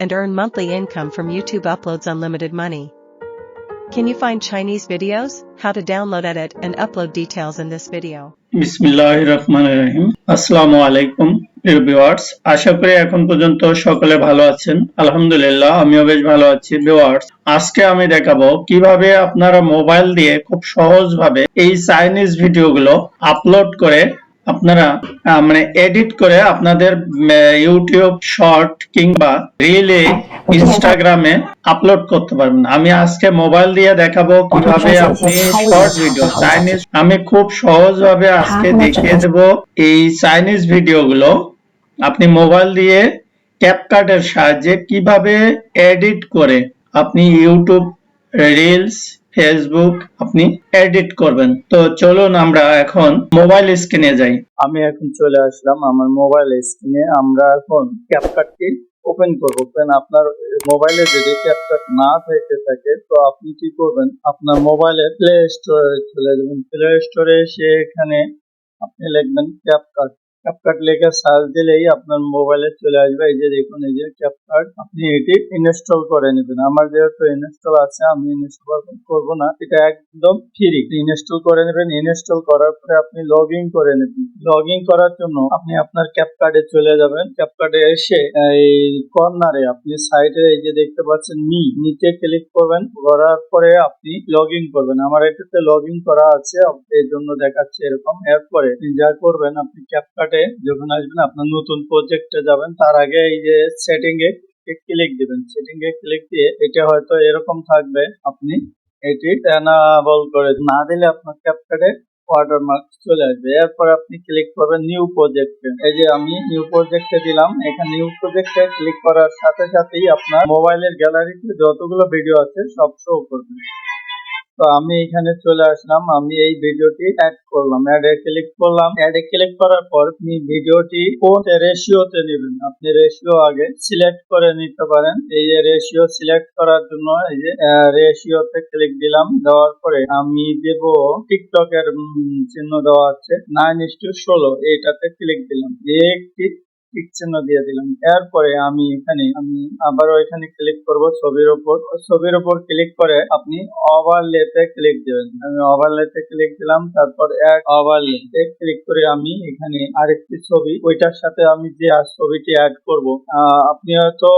and earn monthly income from YouTube uploads unlimited money. Can you find Chinese videos? How to download, edit, and upload details in this video. বিসমিল্লাহ রহমান রহিম প্রিয় viewers আশা করি এখন পর্যন্ত সকলে ভালো আছেন আলহামদুলিল্লাহ আমিও বেশ ভালো আছি ভিউয়ার্স আজকে আমি দেখাবো কীভাবে আপনারা মোবাইল দিয়ে খুব সহজভাবে এই চাইনিজ ভিডিওগুলো আপলোড করে আপনারা মানে এডিট করে আপনাদের ইউটিউব শর্ট কিংবা রিলে ইনস্টাগ্রামে আপলোড করতে পারবেন। আমি আজকে মোবাইল দিয়ে দেখাবো কীভাবে আপনি শর্ট ভিডিও চাইনিজ আমি খুব সহজভাবে আজকে দেখিয়ে দেব এই চাইনিজ ভিডিওগুলো আপনি মোবাইল দিয়ে ক্যাপকাটের সাহায্যে কীভাবে এডিট করে আপনি ইউটিউব রিলস ফেসবুক আপনি এডিট করবেন। তো চলুন আমরা এখন মোবাইল স্ক্রিনে যাই। আমি এখন চলে আসলাম আমার মোবাইল স্ক্রিনে আমরা এখন ক্যাপকাটটি ওপেন করব। কারণ আপনার মোবাইলে যদি ক্যাপকাট না থেকে থাকে, তো আপনি কি করবেন? আপনার মোবাইলে প্লে স্টোরে চলে যাবেন। প্লে স্টোরে এসে এখানে আপনি লিখবেন ক্যাপকাট ক্যাপকাট লিখে সার্চ দিলেই আপনার মোবাইলে চলে আসবে। এই যে দেখুন, এই যে ক্যাপকাট আপনি এটি ইনস্টল করে নেবেন। আমার যেহেতু ইনস্টল আছে, আমি ইনস্টল করব না। এটা একদম ফ্রি ইনস্টল করে নেবেন। ইনস্টল করার পরে আপনি লগ ইন করে নেবেন। লগ ইন করার জন্য আপনি আপনার ক্যাপকার্ডে চলে যাবেন। ক্যাপকার্ডে এসে, এই কর্নারে আপনি সাইডে এই যে দেখতে পাচ্ছেন মি নিচে ক্লিক করবেন। করার পরে আপনি লগ ইন করবেন। আমার এটাতে লগ ইন করা আছে। এই জন্য দেখাচ্ছে এরকম। এরপরে যা করবেন, আপনি ক্যাপকার্ডে যখন আসবেন, আপনার নতুন প্রজেক্টে যাবেন, তার আগে এই যে সেটিং এ ক্লিক দিবেন। সেটিং এ ক্লিক দিয়ে এটা হয়তো এরকম থাকবে, আপনি এটি এনাবল করে না দিলে আপনার ক্যাপকার্ডে ওয়াটারমার্ক চলে আসবে। এরপর আপনি ক্লিক করবেন নিউ প্রজেক্টে এই যে আমি নিউ প্রজেক্টে দিলাম, এখানে নিউ প্রজেক্টে ক্লিক করার সাথে সাথেই আপনার মোবাইলের গ্যালারিতে যতগুলো ভিডিও আছে, সব শো করবে। তো আমি এখানে চলে আসলাম। আমি এই ভিডিওটি অ্যাড করলাম। অ্যাড এ ক্লিক করলাম। অ্যাড এ ক্লিক করার পর আপনি ভিডিওটি কোন রেশিওতে নেবেন? আপনি রেশিও আগে সিলেক্ট করে নিতে পারেন। এই রেশিও সিলেক্ট করার জন্য এই যে রেশিওতে ক্লিক দিলাম। দেওয়ার পরে আমি দেব টিকটকের চিহ্ন দেওয়া আছে। নাইন ইস টু ষোলো। এইটাতে ক্লিক দিলাম। একটি চিহ্ন দিয়ে দিলাম। এরপরে আমি এখানে, আমি আবারও এখানে ক্লিক করব ছবির ওপর ছবির ওপর ক্লিক করে আপনি ওভারলেতে ক্লিক দিবেন। আমি ওভারলেতে ক্লিক দিলাম, তারপর এক ওভারলেতে ক্লিক করে আমি এখানে আরেকটি ছবি, ওইটার সাথে আমি যে ছবিটি অ্যাড করব আপনি হয়তো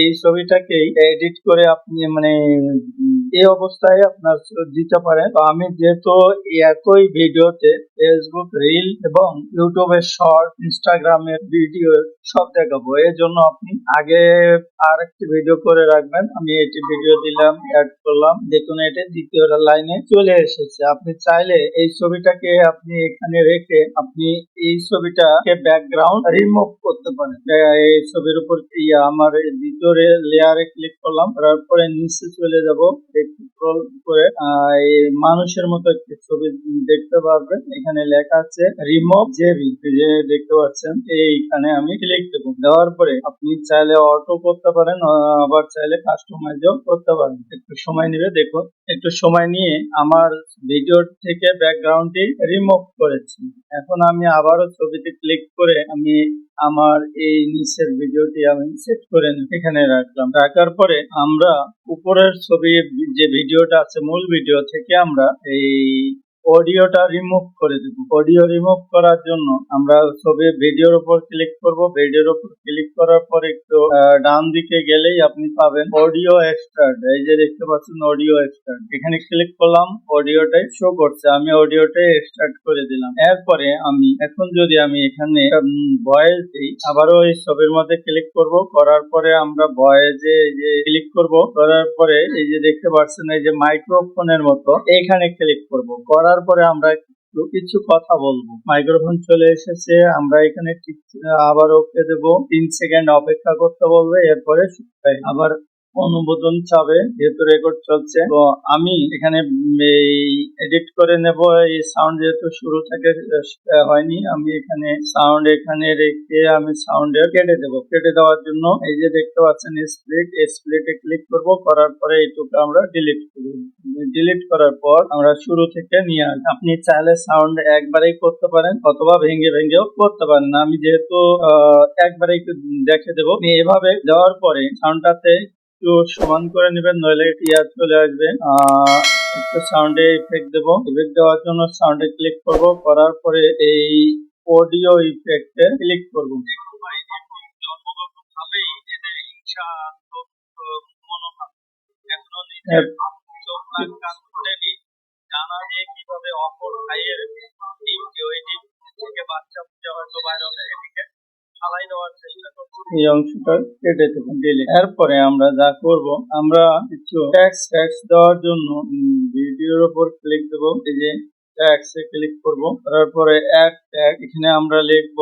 এই ছবিটাকেই এডিট করে আপনি মানে এই অবস্থায় আপনার দিতে পারেন। তো আমি যেহেতু একই ভিডিওতে ফেসবুক রিল এবং ইউটিউবের শর্ট ইনস্টাগ্রামের ভিডিও সব দেখাবো। এর জন্য আপনি আগে আর একটি ভিডিও করে রাখবেন। আমি এটি ভিডিও দিলাম অ্যাড করলাম। দেখুন, এটা দ্বিতীয় লাইনে চলে এসেছে। আপনি চাইলে এই ছবিটাকে আপনি এখানে রেখে আপনি এই ছবিটাকে ব্যাকগ্রাউন্ড রিমুভ করতে পারেন। এই ছবির উপর আমার দ্বিতীয় লেয়ারে ক্লিক করলাম। তারপরে নিচে চলে যাব। স্ক্রল করে মানুষের মতো একটি ছবি দেখতে পারবেন। এখানে লেখা আছে রিমুভ জেবি যে দেখতে পাচ্ছেন, এইখানে আমি ক্লিক দেবো। দেওয়ার পরে আপনি চাইলে অটো করতে পারেন আবার চাইলে কাস্টমাইজও করতে পারেন। একটু সময় নেবে, দেখুন। একটু সময় নিয়ে আমার ভিডিও থেকে ব্যাকগ্রাউন্ডটি রিমুভ করেছি। এখন আমি আবারও ছবিতে ক্লিক করে আমি আমার এই নিচের ভিডিওটি আমি সেট করে। এখানে রাখলাম। রাখার পরে আমরা উপরের ছবি যে ভিডিওটা আছে, মূল ভিডিও থেকে আমরা এই অডিওটা রিমুভ করে দেব। অডিও রিমুভ করার জন্য আমরা ছবি ভিডিওর উপর ক্লিক করব। ভিডিওর উপর ক্লিক করার পর একটু ডান দিকে গেলেই আপনি পাবেন অডিও এক্সট্রাক্ট এই যে দেখতে পাচ্ছেন অডিও এক্সট্রাক্ট এখানে ক্লিক করলাম অডিওটাই শো করছে। আমি অডিওটাই এক্সট্রাক্ট করে দিলাম। এরপরে আমি, এখন যদি আমি এখানে ভয়েস দিই, আবারও এই ছবির মধ্যে ক্লিক করব। করার পরে আমরা ভয়েসে যে ক্লিক করব। করার পরে এই যে দেখতে পাচ্ছেন, এই যে মাইক্রোফোনের মতো, এখানে ক্লিক করব। করার পরে আমরা একটু কিছু কথা বলব। মাইক্রোফোন চলে এসেছে, আমরা এখানে আবার ওকে দেবো। তিন সেকেন্ড অপেক্ষা করতে বলবে, এরপরে আবার অনুমোদন চাবে, যেহেতু রেকর্ড চলছে। তো আমি এখানে এই এডিট করে নেব, এই সাউন্ড যেহেতু শুরু থেকে হয়নি, আমি এখানে সাউন্ড এখানে রেখে আমি সাউন্ডে কেটে দেব। কেটে দেওয়ার জন্য এই যে দেখতে পাচ্ছেন স্প্লিট স্প্লিটে ক্লিক করব, করার পরে এইটুকু আমরা ডিলিট করব। ডিলিট করার পর আমরা শুরু থেকে নিয়ে আসব। আপনি চাইলে সাউন্ড একবারেই করতে পারেন, অথবা ভেঙে ভেঙেও করতে পারেন। আমি যেহেতু একবারেই একটু দেখে দেবো। এভাবে দেওয়ার পরে সাউন্ডটাতে একটু সমান করে নেবেন নইলে এটি আর চলে আসবে। একটু সাউন্ডে ইফেক্ট দেবো। ইফেক্ট দেওয়ার জন্য সাউন্ডে ক্লিক করব। করার পরে এই অডিও ইফেক্টে ক্লিক করব। জানা ফালাই দেওয়ার চেষ্টা করব। এই অংশটা কেটে দেবো দিলে এরপরে আমরা যা করব, আমরা কিছু ট্যাক্স ট্যাক্স দেওয়ার জন্য ভিডিওর উপর ক্লিক দেবো। এই যে ট্যাক্স এ ক্লিক করব। করার পরে অ্যাড ট্যাগ এখানে আমরা লিখব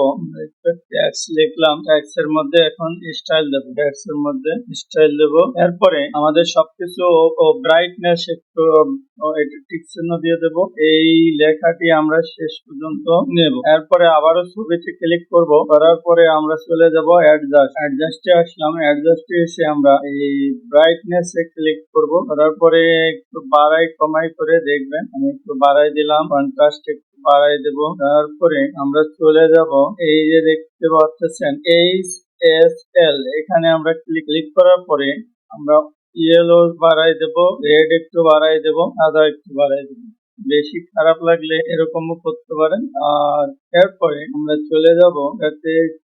ট্যাক্স লিখলাম। ট্যাক্স এর মধ্যে এখন স্টাইল দেবো। ট্যাক্স এর মধ্যে স্টাইল দেবো। এরপরে আমাদের সবকিছু ব্রাইটনেস একটু দিয়ে দেবো। এই লেখাটি আমরা শেষ পর্যন্ত নেব। এরপরে আবারও ছবিতে ক্লিক করব। করার পরে আমরা চলে যাব অ্যাডজাস্ট অ্যাডজাস্টে আসলাম। অ্যাডজাস্টে এসে আমরা এই ব্রাইটনেস এ ক্লিক করব। করার পরে একটু বাড়াই কমাই করে দেখবেন। আমি একটু বাড়াই দিলাম। কন্ট্রাস্ট একটু বাড়াই দেব। তারপরে আমরা চলে যাব, এই যে দেখতে পাচ্ছেন এইচ এস এল এখানে আমরা ক্লিক ক্লিক করার পরে আমরা ইয়েলো বাড়াই দেব রেড একটু বাড়াই দেব, সাদা একটু বাড়াই দেব। বেশি খারাপ লাগলে এরকমও করতে পারেন। আর এরপরে আমরা চলে যাব যাতে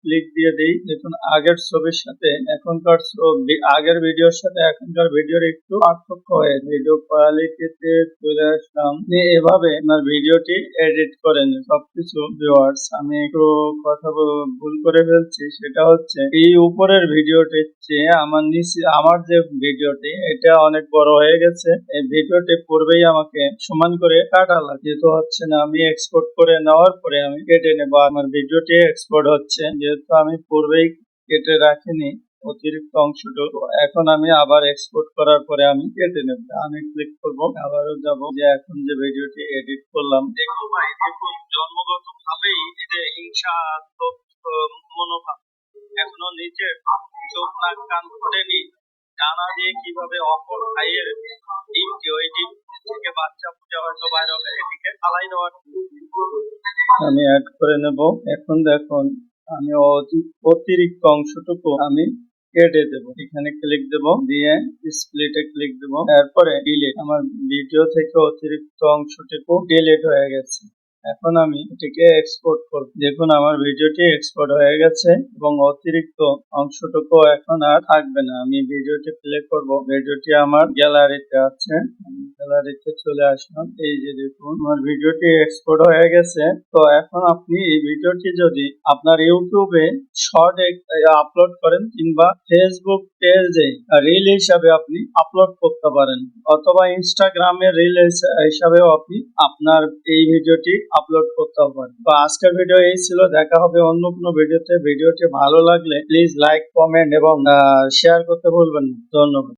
ক্লিক দিয়ে দিই। দেখুন আগের ছবির সাথে এখনকার ছবি- আগের ভিডিওর সাথে এখনকার ভিডিওর একটু পার্থক্য হয়ে ভিডিও কোয়ালিটিতে চলে আসলাম। এভাবে আপনার ভিডিওটি এডিট করেন। সবকিছু ভিউয়ার্স আমি একটু কথা ভুল করে ফেলছি। সেটা হচ্ছে, এই উপরের ভিডিওটি চেয়ে আমার নিচে আমার যে ভিডিওটি এটা অনেক বড় হয়ে গেছে। এই ভিডিওটি পূর্বেই আমাকে সমান করে কাটা লাগে। যেহেতু হচ্ছে না, আমি এক্সপোর্ট করে নেওয়ার পরে আমি কেটে নেব। আমার ভিডিওটি এক্সপোর্ট হচ্ছে। যেহেতু আমি পূর্বেই কেটে রাখিনি অতিরিক্ত অংশটুকু এখন আমি আবার এক্সপোর্ট করার পরে আমি কেটে নেব। আমি ক্লিক করব আবারও যাব যে এখন যে ভিডিওটি এডিট করলাম। দেখো ভাই দেখুন জন্মগত ভাবেই যে হিংসা মনোভাব। এখনও নিচে চোখ নাক কান ফোটেনি জানা যে কীভাবে অপর ভাইয়ের ডিমকে ওই ডিম থেকে বাচ্চা ফুটে হয়তো বাইরে এটিকে ফালাই দেওয়ার। আমি অ্যাড করে নেব। এখন দেখুন আমি অতি- অতিরিক্ত অংশটুকু আমি কেটে দেব। এখানে ক্লিক দেব, দিয়ে স্প্লিটে ক্লিক দেব। তারপরে ডিলিট আমার ভিডিও থেকে অতিরিক্ত অংশটুকু ডিলিট হয়ে গেছে। এখন আমি এটিকে এক্সপোর্ট করব। দেখুন, আমার ভিডিওটি এক্সপোর্ট হয়ে গেছে এবং অতিরিক্ত অংশটুকু এখন আর থাকবে না। আমি ভিডিওটি প্লে করব। ভিডিওটি আমার গ্যালারিতে আছে। আমি গ্যালারিতে চলে আসলাম। এই যে দেখুন, আমার ভিডিওটি এক্সপোর্ট হয়ে গেছে। তো এখন আপনি এই ভিডিওটি যদি আপনার ইউটিউবে শর্ট আপলোড করেন কিংবা ফেসবুক পেজে রিল হিসাবে আপনি আপলোড করতে পারেন, অথবা ইনস্টাগ্রামে রিল হিসাবেও আপনি আপনার এই ভিডিওটি আপলোড করতে পারেন। তো আজকের ভিডিও এই ছিল। দেখা হবে অন্য কোনো ভিডিওতে। ভিডিওটি ভালো লাগলে প্লিজ লাইক কমেন্ট এবং শেয়ার করতে ভুলবেন না। ধন্যবাদ।